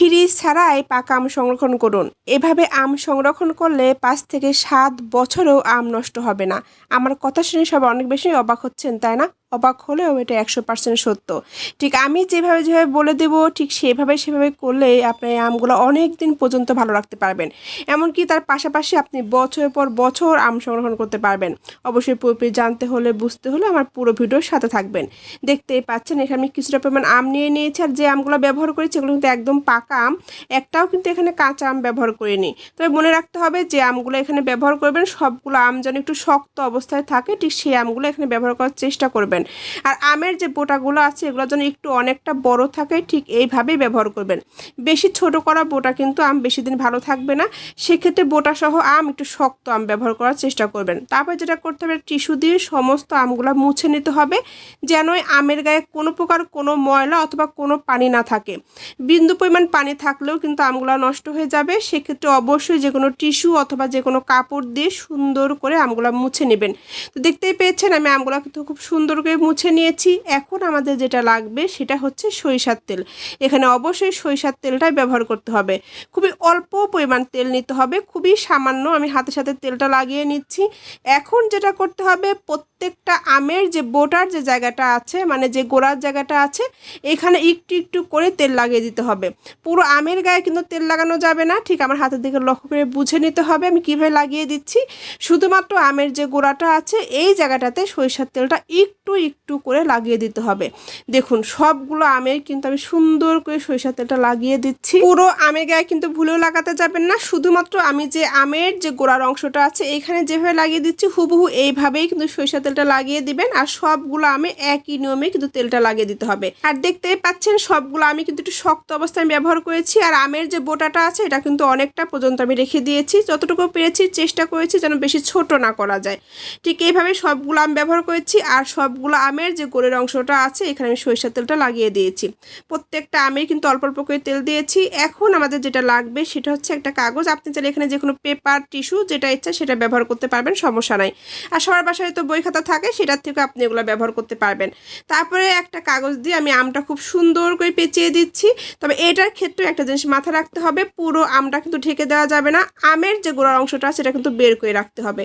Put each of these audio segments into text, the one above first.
Fridge ছাড়াই পাকা আম সংরক্ষণ করুন। এভাবে আম সংরক্ষণ করলে পাঁচ থেকে সাত বছরেও আম নষ্ট হবে না। আমার কথা শুনে সবাই অনেক বেশি অবাক হচ্ছেন, তাই না? অবাক হলেও এটা একশো পার্সেন্ট সত্য। ঠিক আমি যেভাবে যেভাবে বলে দেবো, ঠিক সেভাবে সেভাবে করলে আপনি আমগুলো অনেক দিন পর্যন্ত ভালো রাখতে পারবেন। এমনকি তার পাশাপাশি আপনি বছরের পর বছর আম সংরক্ষণ করতে পারবেন। অবশ্যই পুরোপুরি জানতে হলে, বুঝতে হলে আমার পুরো ভিডিওর সাথে থাকবেন। দেখতেই পাচ্ছেন, এখানে আমি কিছুটা পরিমাণ আম নিয়ে নিয়েছি আর যে আমগুলো ব্যবহার করেছি এগুলো কিন্তু একদম পাকা আম। একটাও কিন্তু এখানে কাঁচা আম ব্যবহার করিনি। তবে মনে রাখতে হবে যে আমগুলো এখানে ব্যবহার করবেন, সবগুলো আম যেন একটু শক্ত অবস্থায় থাকে, ঠিক সেই আমগুলো এখানে ব্যবহার করার চেষ্টা করবেন। আর আমের যে বোটাগুলো আছে, এগুলো যেন একটু অনেকটা বড় থাকে, ঠিক এইভাবেই ব্যবহার করবেন। বেশি ছোট করা বোটা কিন্তু আম বেশি দিন ভালো থাকবে না। সেক্ষেত্রে বোটা সহ আম একটু শক্ত আম ব্যবহার করার চেষ্টা করবেন। তারপর যেটা করতে হবে, টিস্যু দিয়ে সমস্ত আমগুলো মুছে নিতে হবে, যেন আমের গায়ে কোনো প্রকার কোনো ময়লা অথবা কোনো পানি না থাকে। বিন্দু পরিমাণ পানি থাকলেও কিন্তু আমগুলো নষ্ট হয়ে যাবে। সেক্ষেত্রে অবশ্যই যে কোনো টিস্যু অথবা যে কোনো কাপড় দিয়ে সুন্দর করে আমগুলো মুছে নেবেন। তো দেখতেই পেয়েছেন, আমি আমগুলো কিন্তু খুব সুন্দর করে মুছে নিয়েছি। এখন আমাদের যেটা লাগবে সেটা হচ্ছে সরিষার তেল। এখানে অবশ্যই সরিষার তেলটাই ব্যবহার করতে হবে। খুবই অল্প পরিমাণ তেল নিতে হবে। খুবই সামান্য আমি হাতে সাথে তেলটা লাগিয়ে নিচ্ছি। এখন যেটা করতে হবে, প্রত্যেকটা আমের যে বোটার যে জায়গাটা আছে মানে যে গোড়ার জায়গাটা আছে, এখানে একটু একটু করে তেল লাগিয়ে দিতে হবে। পুরো আমের গায়ে কিন্তু তেল লাগানো যাবে না। ঠিক আমার হাতের দিকে লক্ষ্য করে বুঝে নিতে হবে আমি কীভাবে লাগিয়ে দিচ্ছি। শুধুমাত্র আমের যে গোড়াটা আছে, এই জায়গাটাতে সরিষার তেলটা একটু একটু করে লাগিয়ে দিতে হবে। দেখুন, সবগুলো আমের কিন্তু আমি সুন্দর করে সরিষার তেলটা লাগিয়ে দিচ্ছি। পুরো আমের গায়ে কিন্তু ভুলেও লাগাতে যাবেন না। শুধুমাত্র আমি যে আমের যে গোড়ার অংশটা আছে, এখানে যেভাবে লাগিয়ে দিচ্ছি, হুবহু এইভাবেই কিন্তু সরিষা তেলটা লাগিয়ে দিবেন। আর সবগুলো আমে একই নিয়মে কিন্তু তেলটা লাগিয়ে দিতে হবে। আর দেখতেই পাচ্ছেন, সবগুলো আমি কিন্তু একটু শক্ত অবস্থায় ব্যবহার করেছি। আর আমের যে বোটাটা আছে, এটা কিন্তু অনেকটা পর্যন্ত আমি রেখে দিয়েছি। যতটুকু পেরেছি, চেষ্টা করেছি যেন বেশি ছোট না করা যায়। ঠিক এইভাবে সবগুলো আম ব্যবহার করেছি। আর সবগুলো আমের যে গোড়ের অংশটা আছে, এখানে আমি সরিষার তেলটা লাগিয়ে দিয়েছি। প্রত্যেকটা আমের কিন্তু অল্প অল্প করে তেল দিয়েছি। এখন আমাদের যেটা লাগবে সেটা হচ্ছে একটা কাগজ। আপনি চাইলে এখানে যে কোনো পেপার, টিস্যু যেটা ইচ্ছা সেটা ব্যবহার করতে পারবেন, সমস্যা নাই। আর সবার বাসায় তো বই খাতা থাকে, সেটার থেকে আপনি এগুলো ব্যবহার করতে পারবেন। তারপরে একটা কাগজ দিয়ে আমি আমটা খুব সুন্দর করে পেঁচিয়ে দিচ্ছি। তবে এটার ক্ষেত্রে একটা জিনিস মাথা রাখতে হবে, পুরো আমটা কিন্তু ঢেকে দেওয়া যাবে না। আমের যে গোড়ার অংশটা, সেটা কিন্তু বের করে রাখতে হবে।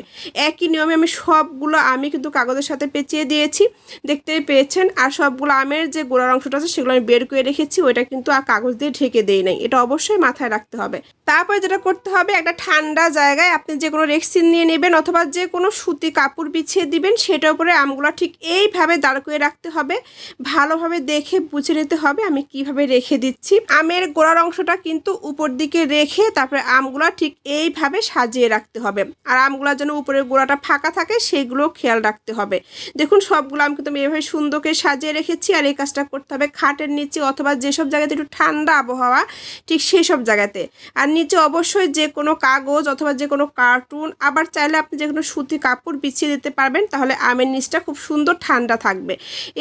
একই নিয়মে আমি সবগুলো আমি কিন্তু কাগজের সাথে পেঁচিয়ে দিয়েছি। দেখতেই পেয়েছেন। আর সবগুলো আমের যে গোড়ার অংশটা আছে, সেগুলো আমি বের করে রেখেছি। ওইটা কিন্তু আর কাগজ দিয়ে ঢেকে দেই নাই। এটা অবশ্যই মাথায় রাখতে হবে। তারপরে যেটা করতে হবে, একটা ঠান্ডা জায়গায় আপনি যে কোনো রেক্সিন নিয়ে নেবেন অথবা যে কোনো সুতি কাপড় বিছিয়ে দিবেন, সেটার উপরে আমগুলো ঠিক এইভাবে দাঁড় করে রাখতে হবে। ভালোভাবে দেখে বুঝে নিতে হবে আমি কীভাবে রেখে দিচ্ছি। আমের গোড়ার অংশটা কিন্তু উপর দিকে রেখে তারপরে আমগুলো ঠিক এইভাবে সাজিয়ে রাখতে হবে। আর আমগুলো যেন উপরের গোড়াটা ফাঁকা থাকে, সেগুলো খেয়াল রাখতে হবে। দেখুন সবগুলো আম কিন্তু এভাবে সুন্দরকে সাজিয়ে রেখেছি আর এই কাজটা করতে হবে খাটের নিচে অথবা যেসব জায়গাতে একটু ঠান্ডা আবহাওয়া, ঠিক সেই সব জায়গাতে। আর নিচে অবশ্যই যে কোনো কাগজ অথবা যে কোনো কার্টুন, আবার চাইলে আপনি যে কোনো সুতি কাপড় বিছিয়ে দিতে পারবেন, তাহলে আমের নিচটা খুব সুন্দর ঠান্ডা থাকবে।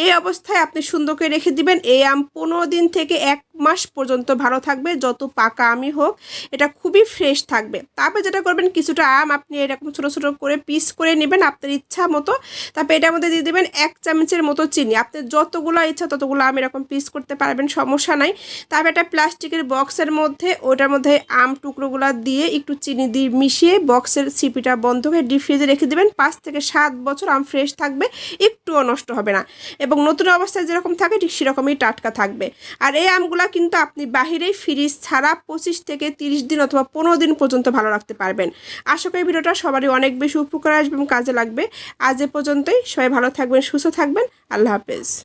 এই অবস্থায় আপনি সুন্দরকে রেখে দিবেন, এই আম পনেরো দিন থেকে এক মাস পর্যন্ত ভালো থাকবে, যত পাকা আমই হোক, এটা খুবই ফ্রেশ থাকবে। তারপরে যেটা করবেন, কিছুটা আম আপনি এরকম ছোটো ছোটো করে পিস করে নেবেন আপনার ইচ্ছা মতো। তারপর এটার মধ্যে দিয়ে দেবেন এক চামচের মতো চিনি। আপনি যতগুলো ইচ্ছা ততগুলো আম এরকম পিস করতে পারবেন, সমস্যা নাই। তারপর একটা প্লাস্টিকের বক্সের মধ্যে, ওটার মধ্যে আম টুকরোগুলো দিয়ে একটু চিনি দিয়ে মিশিয়ে বক্সের সিপিটা বন্ধ করে ডিপ ফ্রিজে রেখে দেবেন। পাঁচ থেকে সাত বছর আম ফ্রেশ থাকবে, একটুও নষ্ট হবে না। এবং নতুন অবস্থায় যেরকম থাকে, ঠিক সেরকমই টাটকা থাকবে। আর এই আমগুলা কিন্তু আপনি বাহিরে ফ্রিজ ছাড়া পঁচিশ থেকে তিরিশ দিন অথবা পনেরো দিন পর্যন্ত ভালো রাখতে পারবেন। আশা করি ভিডিওটা সবারই অনেক বেশি উপকার আসবে এবং কাজে লাগবে। আজ এ পর্যন্তই। সবাই ভালো থাকবেন, সুস্থ থাকবেন। আল্লাহ হাফেজ।